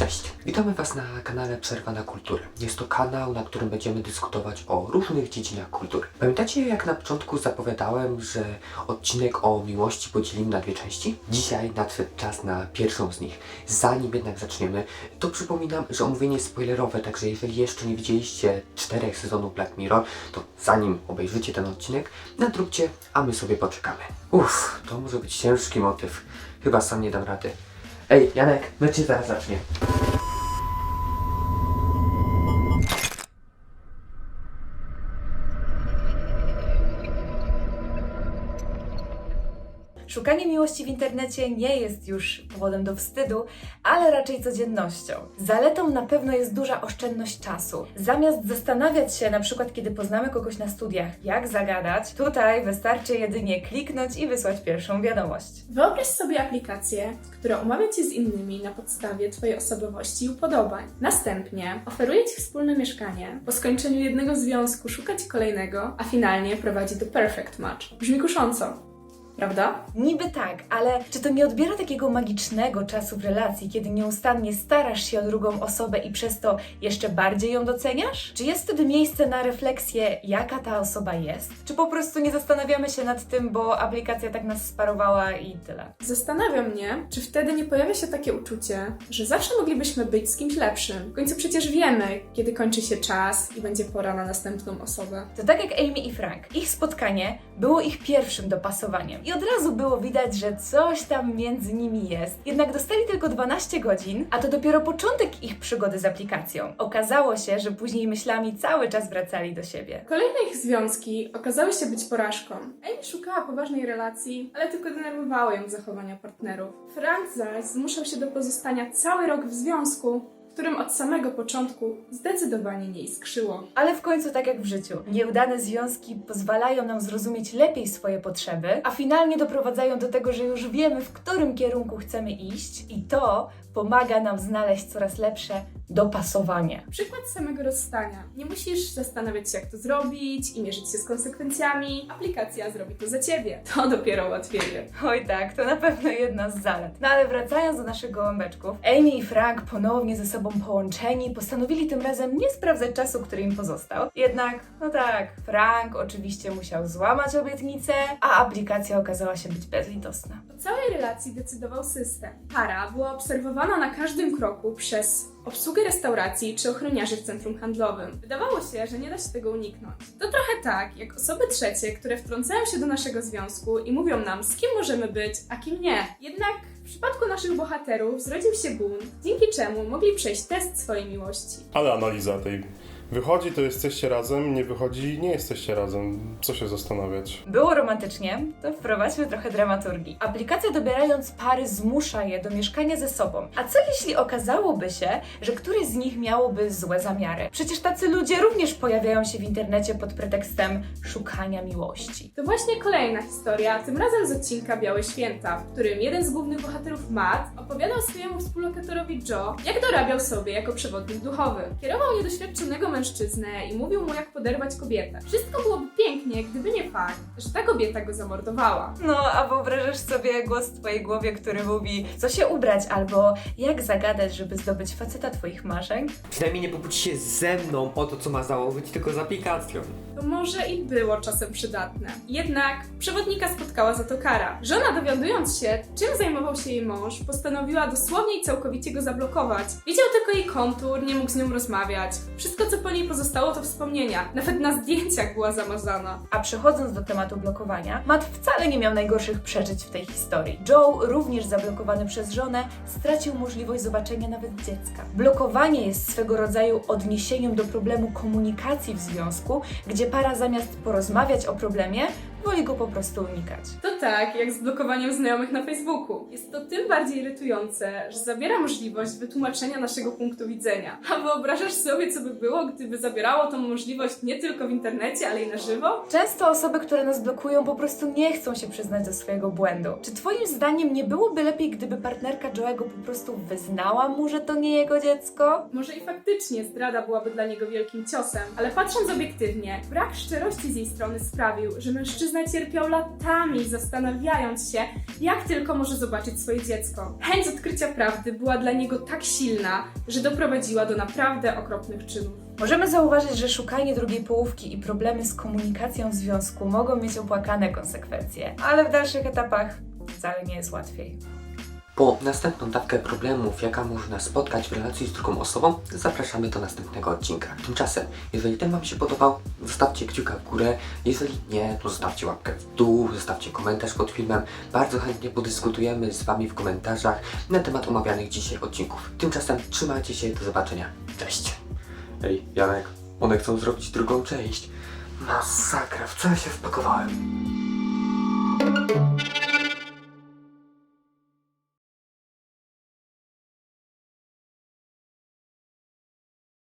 Cześć, witamy Was na kanale Przerwana Kultury. Jest to kanał, na którym będziemy dyskutować o różnych dziedzinach kultury. Pamiętacie, jak na początku zapowiadałem, że odcinek o miłości podzielimy na dwie części? Dzisiaj nadszedł czas na pierwszą z nich. Zanim jednak zaczniemy, to przypominam, że omówienie jest spoilerowe, także jeżeli jeszcze nie widzieliście czterech sezonów Black Mirror, to zanim obejrzycie ten odcinek, nadróbcie, a my sobie poczekamy. Uff, to może być ciężki motyw. Chyba sam nie dam rady. Ej, Janek, my cię zaraz zacznie. Szukanie miłości w internecie nie jest już powodem do wstydu, ale raczej codziennością. Zaletą na pewno jest duża oszczędność czasu. Zamiast zastanawiać się, na przykład kiedy poznamy kogoś na studiach, jak zagadać, tutaj wystarczy jedynie kliknąć i wysłać pierwszą wiadomość. Wyobraź sobie aplikację, która umawia Cię z innymi na podstawie Twojej osobowości i upodobań. Następnie oferuje Ci wspólne mieszkanie, po skończeniu jednego związku szuka Ci kolejnego, a finalnie prowadzi do perfect match. Brzmi kusząco, prawda? Niby tak, ale czy to nie odbiera takiego magicznego czasu w relacji, kiedy nieustannie starasz się o drugą osobę i przez to jeszcze bardziej ją doceniasz? Czy jest wtedy miejsce na refleksję, jaka ta osoba jest? Czy po prostu nie zastanawiamy się nad tym, bo aplikacja tak nas sparowała i tyle? Zastanawia mnie, czy wtedy nie pojawia się takie uczucie, że zawsze moglibyśmy być z kimś lepszym. W końcu przecież wiemy, kiedy kończy się czas i będzie pora na następną osobę. To tak jak Amy i Frank. Ich spotkanie było ich pierwszym dopasowaniem. I od razu było widać, że coś tam między nimi jest. Jednak dostali tylko 12 godzin, a to dopiero początek ich przygody z aplikacją. Okazało się, że później myślami cały czas wracali do siebie. Kolejne ich związki okazały się być porażką. Amy szukała poważnej relacji, ale tylko denerwowały ją zachowania partnerów. Frank zaś zmuszał się do pozostania cały rok w związku, którym od samego początku zdecydowanie nie iskrzyło. Ale w końcu tak jak w życiu. Nieudane związki pozwalają nam zrozumieć lepiej swoje potrzeby, a finalnie doprowadzają do tego, że już wiemy, w którym kierunku chcemy iść i to pomaga nam znaleźć coraz lepsze dopasowanie. Przykład samego rozstania. Nie musisz zastanawiać się, jak to zrobić i mierzyć się z konsekwencjami. Aplikacja zrobi to za ciebie. To dopiero ułatwienie. Oj tak, to na pewno jedna z zalet. No ale wracając do naszych gołąbeczków, Amy i Frank ponownie ze sobą połączeni postanowili tym razem nie sprawdzać czasu, który im pozostał. Jednak, no tak, Frank oczywiście musiał złamać obietnicę, a aplikacja okazała się być bezlitosna. O całej relacji decydował system. Para była obserwowana na każdym kroku przez obsługę restauracji czy ochroniarzy w centrum handlowym. Wydawało się, że nie da się tego uniknąć. To trochę tak, jak osoby trzecie, które wtrącają się do naszego związku i mówią nam, z kim możemy być, a kim nie. Jednak przypadku naszych bohaterów zrodził się bunt, dzięki czemu mogli przejść test swojej miłości. Ale analiza tej. Wychodzi, to jesteście razem, nie wychodzi, nie jesteście razem. Co się zastanawiać? Było romantycznie, to wprowadźmy trochę dramaturgii. Aplikacja dobierając pary zmusza je do mieszkania ze sobą. A co jeśli okazałoby się, że któryś z nich miałoby złe zamiary? Przecież tacy ludzie również pojawiają się w internecie pod pretekstem szukania miłości. To właśnie kolejna historia, tym razem z odcinka Białe Święta, w którym jeden z głównych bohaterów, Matt, opowiadał swojemu współlokatorowi Joe, jak dorabiał sobie jako przewodnik duchowy. Kierował niedoświadczonego mężczyznę i mówił mu, jak poderwać kobietę. Wszystko byłoby pięknie, gdyby nie fakt, że ta kobieta go zamordowała. No, a wyobrażasz sobie głos w twojej głowie, który mówi, co się ubrać albo jak zagadać, żeby zdobyć faceta twoich marzeń? Przynajmniej nie pokłóci się ze mną o to, co ma założyć, tylko z aplikacją. To może i było czasem przydatne. Jednak przewodnika spotkała za to kara. Żona dowiadując się, czym zajmował się jej mąż, postanowiła dosłownie i całkowicie go zablokować. Widział tylko jej kontur, nie mógł z nią rozmawiać. Wszystko, co po niej pozostało, to wspomnienia. Nawet na zdjęciach była zamazana. A przechodząc do tematu blokowania, Matt wcale nie miał najgorszych przeżyć w tej historii. Joe, również zablokowany przez żonę, stracił możliwość zobaczenia nawet dziecka. Blokowanie jest swego rodzaju odniesieniem do problemu komunikacji w związku, gdzie para zamiast porozmawiać o problemie, woli go po prostu unikać. To tak, jak z blokowaniem znajomych na Facebooku. Jest to tym bardziej irytujące, że zabiera możliwość wytłumaczenia naszego punktu widzenia. A wyobrażasz sobie, co by było, gdyby zabierało tą możliwość nie tylko w internecie, ale i na żywo? Często osoby, które nas blokują, po prostu nie chcą się przyznać do swojego błędu. Czy Twoim zdaniem nie byłoby lepiej, gdyby partnerka Joe'ego po prostu wyznała mu, że to nie jego dziecko? Może i faktycznie zdrada byłaby dla niego wielkim ciosem, ale patrząc obiektywnie, brak szczerości z jej strony sprawił, że mężczyzna mężczyzna cierpiał latami, zastanawiając się, jak tylko może zobaczyć swoje dziecko. Chęć odkrycia prawdy była dla niego tak silna, że doprowadziła do naprawdę okropnych czynów. Możemy zauważyć, że szukanie drugiej połówki i problemy z komunikacją w związku mogą mieć opłakane konsekwencje, ale w dalszych etapach wcale nie jest łatwiej. Po następną dawkę problemów, jaka można spotkać w relacji z drugą osobą, zapraszamy do następnego odcinka. Tymczasem, jeżeli ten Wam się podobał, zostawcie kciuka w górę. Jeżeli nie, to zostawcie łapkę w dół, zostawcie komentarz pod filmem. Bardzo chętnie podyskutujemy z Wami w komentarzach na temat omawianych dzisiaj odcinków. Tymczasem trzymajcie się, do zobaczenia. Cześć. Ej, Janek, one chcą zrobić drugą część. Masakra, w co ja się wpakowałem?